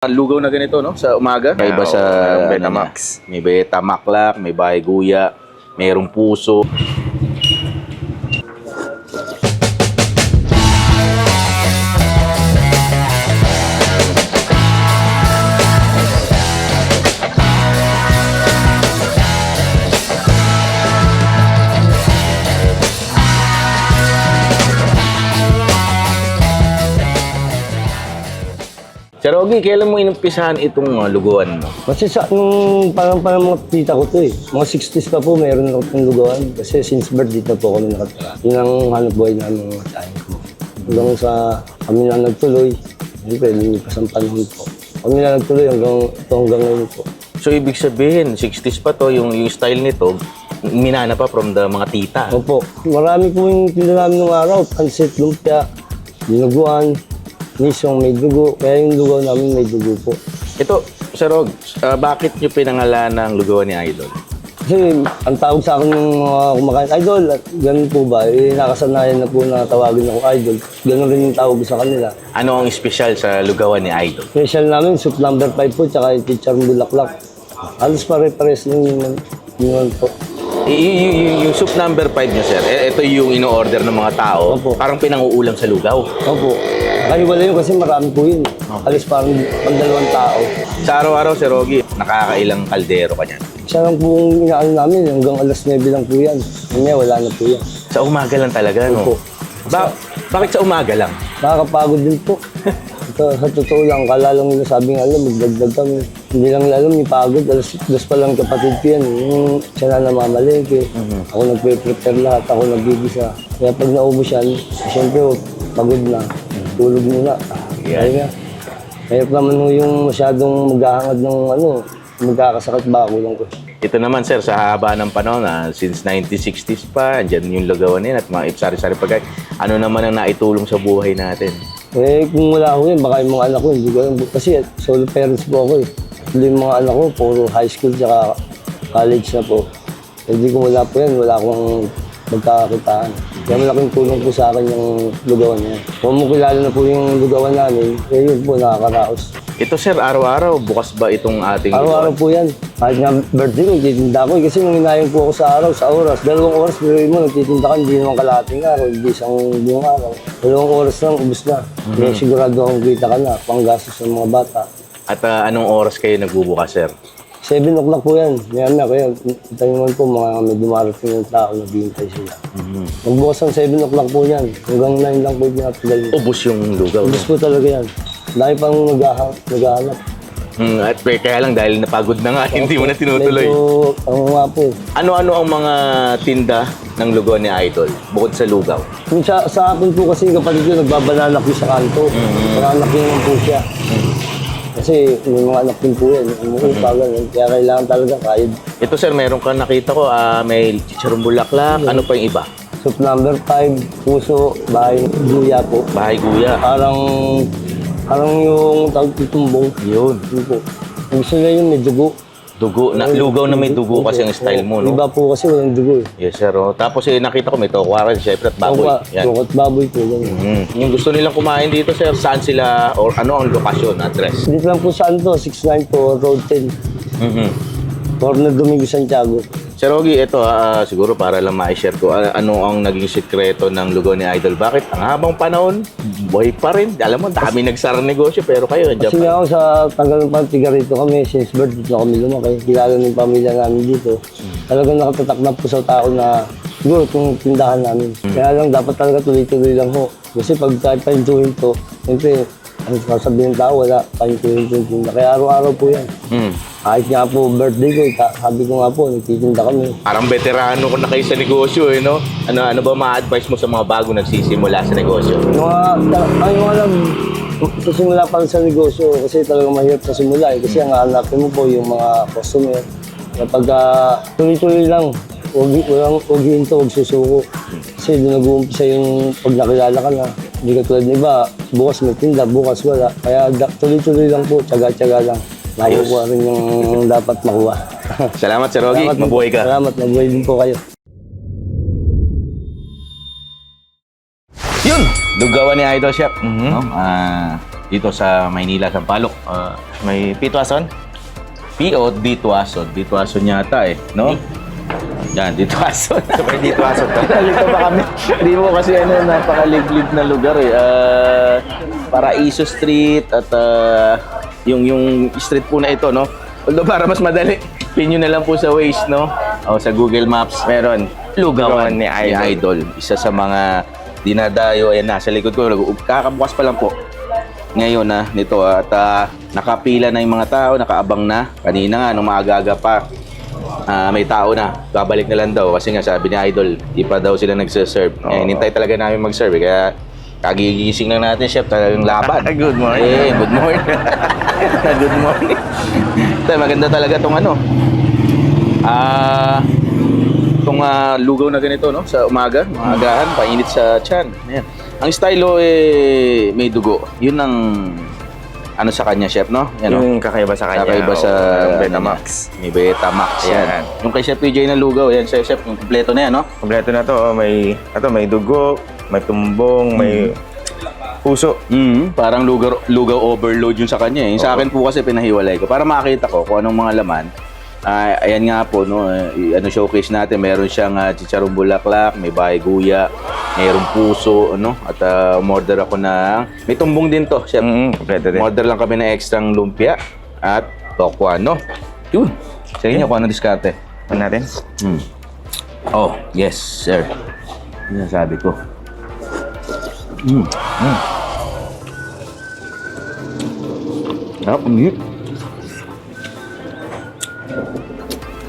Lugaw na ganito, no? Sa umaga. May iba sa ano Betamax. niya, May Betamaklak, may bahay guya, mayroong puso. Sir Ogie, kailan mo inumpisahan itong uh, lugawan mo? Kasi sa nung parang parang mga tita ko to eh. Mga 60s pa po meron ako itong lugawan. Kasi since birth dito po kami nakatira. Yun ang hanap buhay namin mga tayo ko. Hanggang sa kami na nagtuloy. Siyempre, lumipas ang panahon po. Kami na nagtuloy hanggang ito hanggang ngayon po. So, ibig sabihin, 60s pa to, yung, yung style nito, minana pa from the mga tita. Opo, marami po yung tinda namin nung araw. Pansit, lumpia, dinuguan, misong may dugo. Kaya yung lugaw namin may dugo po. Ito, Sir Og, uh, bakit nyo pinangalan ng lugawan ni Idol? Kasi ang tawag sa akin ng mga kumakain, idol, at ganun po ba? Eh, nakasanayan na po na tawagin ako idol. Ganun rin yung tawag sa kanila. Ano ang espesyal sa lugawan ni Idol? Special namin, soup number 5 po, tsaka yung teacher bulaklak. Halos pare-pares lang yun, yun po. Y- y- y- yung soup number 5 nyo, sir, eh, ito yung ino-order ng mga tao. Opo. Parang pinanguulam sa lugaw. Opo. Kaya wala yun kasi marami po yun. Halos parang pandalawang tao. Sa araw-araw, Sir Ogie, nakakailang kaldero ka niyan. Siya lang po yung inaano namin, hanggang alas 9 lang po yan. Kanya wala na po yan. Sa umaga lang talaga, no? Opo. Ba- bakit sa umaga lang? Nakakapagod din po. Ito, sa totoo lang, kala lang nila sabi nga alam, magdagdag kami. Hindi lang nila alam, may pagod. Alas dos pa lang kapatid ko yan. Yung siya na namamalengke. Ako nagpe-prepare lahat, ako nagbibisa. Kaya pag naubos yan, siyempre, pagod na. Tulog muna. Yan. Kaya nga, Kaya naman ho yung masyadong maghahangad ng ano, magkakasakit ba ako lang ko. Ito naman, sir, sa haba ng panahon, ah, since 1960s pa, andyan yung lugawan nila at mga sari-sari pagkain. Ano naman ang naitulong sa buhay natin? Eh, kung wala ako yun, baka yung mga anak ko, hindi ko alam. Kasi solo parents po ako eh. Hindi yung mga anak ko, puro high school tsaka college na po. Eh, Hindi ko wala po yan, wala akong magkakakitaan. Kaya malaking tulong po sa akin yung lugawan niya. Kung mo kilala na po yung lugawan namin, eh yun po, nakakaraos. Ito, sir, araw-araw, bukas ba itong ating Araw-araw po yan. Kahit nga birthday nagtitinda ko. Kasi nung inayang po ako sa araw, sa oras, dalawang oras, pero mo, nagtitinda ka, hindi naman kalating araw, hindi isang buong araw. Dalawang oras lang, ubus na. Kaya sigurado akong kita ka na, panggastos ng mga bata. At ah, anong oras kayo nagbubukas, sir? 7 o'clock po yan. Yan na, kaya man po, mga may dumarating ng tao, naghihintay sila. Magbukas ang 7 o'clock po yan. Hanggang 9 lang po yung pinatagal niya. Ubus yung lugaw. Ubus po talaga yan. Dahil pang naghahanap. naghahanap. Hmm, at eh, kaya lang, dahil napagod na nga, hindi mo na tinutuloy. Medyo, ano nga po, Ano-ano ang mga tinda ng lugawan ni Idol, bukod sa lugaw? Yung sa, sa akin po kasi kapatid ko nagbabananak yung sa kanto. Mm-hmm. anak naman po siya. Kasi may mga anak din po yan. Umuupa ganun. Kaya kailangan talaga kahit Ito, sir, meron ka nakita ko, ah, may chicharong bulaklak, ano pa yung iba? soup number 5, puso, bahay, luya po. Bahay guya. Parang, parang yung tawag tutumbong. Yun. Yung Gusto nila yun may dugo. Dugo, na, lugaw na may dugo kasi ang style mo, no? Iba po kasi walang dugo eh. Yes, sir. Oh. Tapos eh, nakita ko may tokwa rin, syempre, at baboy. Tungka, Yan. tungkot baboy po. Ganun. Mm. Yung gusto nilang kumain dito, sir, saan sila, or ano ang lokasyon, address? Dito lang po saan to, 69 po, Road 10. Mhm. Corner Domingo Santiago. Sir Ogie, ito ah, siguro para lang ma-share ko, ah, ano ang naging sikreto ng lugaw ni Idol? Bakit ang habang panahon, buhay pa rin. Alam mo, dami nagsarang negosyo, pero kayo, nandiyan Kasi pa. ako sa tagal ng pantiga rito kami, since birth dito kami lumaki, kilala ng pamilya namin dito. Talagang nakatatak na po sa tao na siguro itong tindahan namin. Kaya lang dapat talaga tuloy-tuloy lang ho. Kasi pag pahintuhin to, siyempre, ang sasabihin ng tao, wala, to yung tinda. Kaya araw-araw po yan. Hmm. Kahit nga po birthday ko, ta- sabi ko nga po, nagtitinda kami. Parang veterano ko na kayo sa negosyo, eh, no? Ano, ano ba ma-advise mo sa mga bago nagsisimula sa negosyo? Yung mga, ta- ay, yung alam, sa simula pa rin sa negosyo, kasi talagang mahirap sa simula eh. Kasi ang hanapin mo po yung mga customer. Kapag ah, tuloy-tuloy lang, huwag, walang, huwag hinto, huwag susuko. Kasi doon nag-uumpisa yung pag nakilala ka na. Hindi ka tulad ng iba, bukas may tinda, bukas wala. Kaya da- tuloy-tuloy lang po, tsaga-tsaga lang. Nakukuha rin yung dapat makuha. Salamat, Sir Ogie. Salamat. Mabuhay ka. Salamat, mabuhay din po kayo. Yun! Lugawan ni Idol Chef. No? Ah, dito sa Maynila, Sampaloc. Ah, May pitwason? P.O. Dituason. Dituason yata eh, no? Yan, Dituason. Super ditwason to. Nalito ba kami? Hindi mo kasi ano, napakaliblib na lugar eh. Ah, Paraiso Street at ah, yung yung street po na ito, no? Although para mas madali, pin na lang po sa Waze, no? O sa Google Maps. Meron. Lugawan Lugawan ni Idol. Isa sa mga dinadayo, ayan nasa likod ko. Kakabukas pa lang po. Ngayon na nito at ah, nakapila na yung mga tao, nakaabang na. Kanina nga, nung maaga-aga pa, ah, may tao na. Babalik na lang daw kasi nga sabi ni Idol, di pa daw sila nagsiserve. Oo. Eh, hinintay talaga namin mag-serve. eh, Kaya kagigising lang natin, chef, talagang laban. Good morning. Eh, good morning. good morning. Tay, maganda talaga tong ano. Ah, itong ah, lugaw na ganito, no? Sa umaga, mga agahan, painit sa tiyan. Ayan. Ang stylo eh, may dugo. Yun ang ano sa kanya, chef, no? Yan, no? Yung kakaiba sa kanya. Kakaiba sa oh, ano Betamax. niya. May Betamax. Yan. Yan. Yung kay Chef PJ na lugaw, yan, chef, chef, yung kompleto na yan, no? Kompleto na to. oh. May, ito, may dugo, may tumbong, may puso. Mm, parang lugaw, lugaw overload yung sa kanya. eh. Yung sa akin po kasi pinahiwalay ko para makita ko kung anong mga laman. Ah, ayan nga po, no, eh, ano showcase natin, meron siyang uh, chicharong bulaklak, may bahay guya, mayroong puso, ano, at uh, umorder ako na, may tumbong din to, chef. Mm, kompleto din. Umorder lang kami ng extrang lumpia at tokwa, no? Yun. Sa inyo, kung ano diskarte? Ano natin? Hmm. Oh, yes, sir. Ang sabi ko. Mm. Mm. Sarap, ang hit.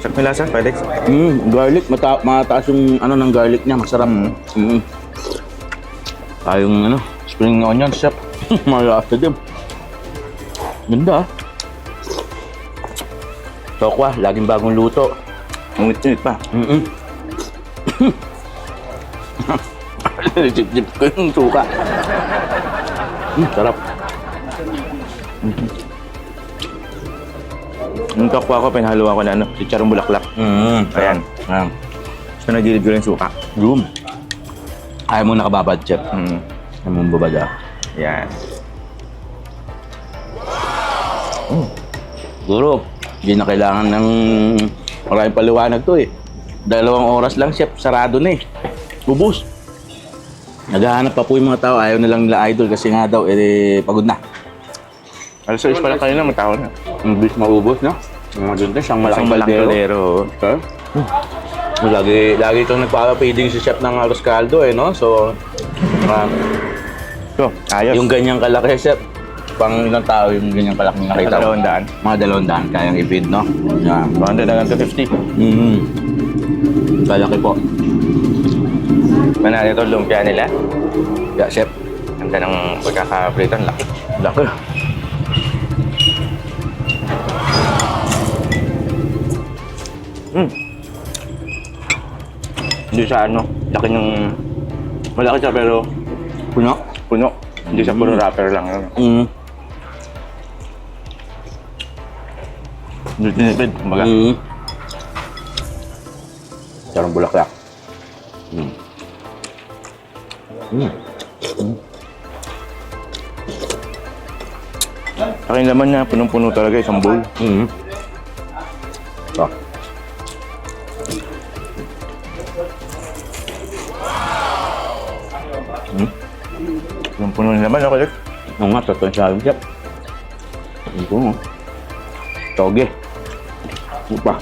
Sak may lasa, Felix. Mm, garlic, mata mataas yung ano ng garlic niya, masarap. Mm. Tayong ano, spring onion, chef. Malasa din. Ganda ah. Tokwa, laging bagong luto. Ngit-ngit pa. Mm-mm. Chip-chip ko yung suka. Mm, sarap. Yung tokwa ko, pinahalo ako na ano, chicharong bulaklak. Mm, Ayan. Ayan. So, nagilid ko rin suka. Room. Ayaw mo nakababad, chef. Mm. Ayaw mo babada. Yan. Siguro, hindi na kailangan ng maraming paliwanag to eh. Dalawang oras lang, chef, sarado na eh. Bubus. Naghahanap pa po yung mga tao, ayaw na lang nila idol kasi nga daw, eh, pagod na. Alas 6 pala kanina, matao na. Ang bis maubos, no? Mga dun din, siyang malaking kaldero. Okay. Lagi, lagi itong nagpapapiding si chef ng Aros Caldo eh, no? So, ah, So, ayos. yung ganyang kalaki, chef, pang ilang tao yung ganyang kalaki na nakita mo? dalawang daan. Mga dalawang daan, kayang i-feed, no? Yan. 100 hanggang 250. Mm-hmm. Kalaki po. Manalo ito, lumpia nila. Yeah, chef. Ganda ng pagkakapritan, laki. Laki. Mm. Hindi siya ano, laki ng... Malaki siya pero Puno. puno. Hindi siya puro wrapper lang. Ano. Mm. Hindi tinipid, kumbaga. Mm. Sarang bulaklak. Mm. Mm. Aking laman niya, punong-puno talaga, isang bowl. Mm. So. Punong-puno ng laman, ako ulit. Oo nga, totoo siya chef. Ito mo. Toge. Upa.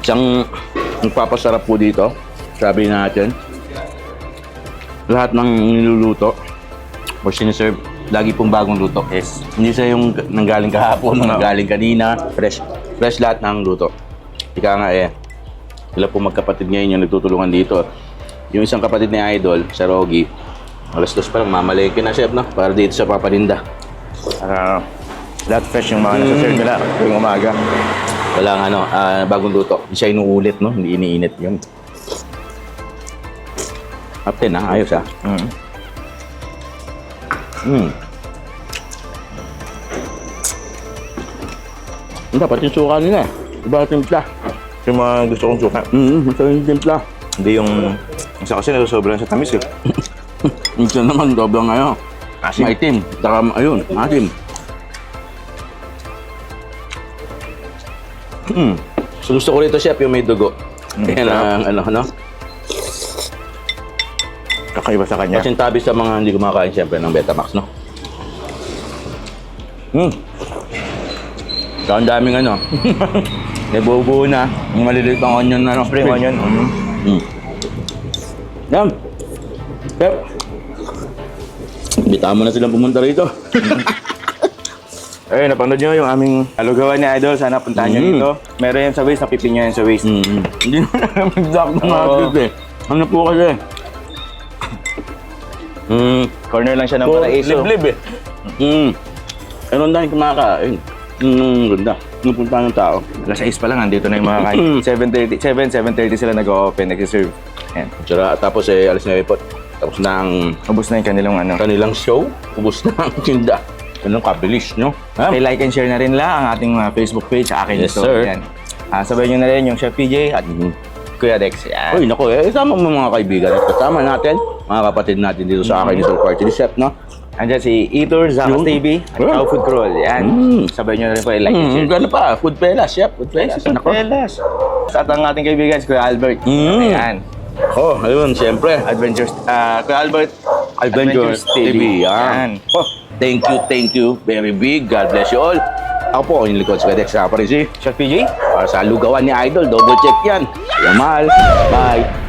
Isang nagpapasarap po dito, sabi natin, lahat ng niluluto o siniserve, lagi pong bagong luto. Yes. Hindi siya yung nanggaling kahapon, No. nanggaling kanina, fresh. Fresh lahat ng luto. Ika nga eh, sila po magkapatid ngayon yung nagtutulungan dito. Yung isang kapatid ni Idol, sa Rogi, alas dos pa lang, mamalengke na chef, no? Para dito sa Papaninda. Para lahat fresh yung mga nasa serve nila tuwing umaga. Walang ano, ah, bagong luto. Hindi siya inuulit, no? Hindi iniinit yun. Up 10, ha? Ayos, ha? Mm. Hmm. Ang dapat yung suka nila, eh. Iba ang timpla. Yung mga gusto kong suka. Hmm, masarap yung timpla. Hindi yung... Isa kasi nasusobran sa tamis eh. Minsan naman, sobrang ano. Asim. Maitim. Saka, ayun, asim. Hmm. So gusto ko rito, chef, yung may dugo. Mm, Yan ang, ano, ano. Kakaiba sa kanya. Kasing tabi sa mga hindi kumakain, siyempre, ng Betamax, no? Hmm. Ang daming ano. May buo-buo na. Yung maliliit ang onion na, no? Spring onion. Mm. Hmm. Yan. Yep. Bita mo na silang pumunta rito. Ayun, napanood nyo yung aming alugawan ni Idol. Sana puntahan nyo Mm. dito. Meron yan sa waist, napipin nyo yan sa waist. Hmm. Hindi na naman exact na Oo. natin eh. Ano po kasi? Hmm. Corner lang siya ng Oh, paraiso. Liblib eh. Hmm. Ano ang daming kumakain. Hmm, ganda. Napunta ng tao. Alas 6 pa lang, andito na yung mga kain. Mm. 7.30, 7, 7.30 sila nag-open, nag-serve. Yan. Tsaka tapos eh, alis na ipot. Tapos na ang Ubus na yung kanilang ano. kanilang show. Ubus na ang tinda. Ganun kabilis, no? Okay, like and share na rin la ang ating uh, Facebook page sa akin Yes, ito. sir. Yan. Ah, sabay nyo na rin yung Chef PJ at Mhm. Kuya Dex. Yan. Uy, naku, eh, kasama mo mga kaibigan. At kasama natin, mga kapatid natin dito sa akin, Isol Party Chef, no? Andyan si Eator, Zakas TV, at Yeah. Food Crawl. Yan. Mm. Sabay nyo na rin po i-like and Hmm, share. gano'n pa? Food Pelas, Chef. Food Pelas. Food Nako. Pelas. Sa at ang ating kaibigan, si Kuya Albert. Mm. Ayan. Oh, ayun, siyempre. Adventures, ah, Kuya Albert, Adventures TV. Yan. Yan. Oh, thank you, thank you. Very big. God bless you all. Ako po, yung likod sa Kadex pa rin si Chef PJ, para sa lugawan ni Idol. Double check yan. Kaya mahal. Bye.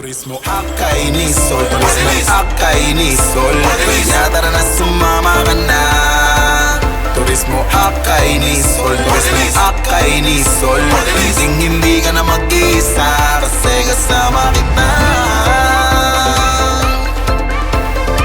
Turismo Akainisol Turismo Akainisol Kaya tara na sumama ka na Turismo Akainisol Turismo Akainisol Pwedeng hindi ka na mag-isa Kasi kasama kita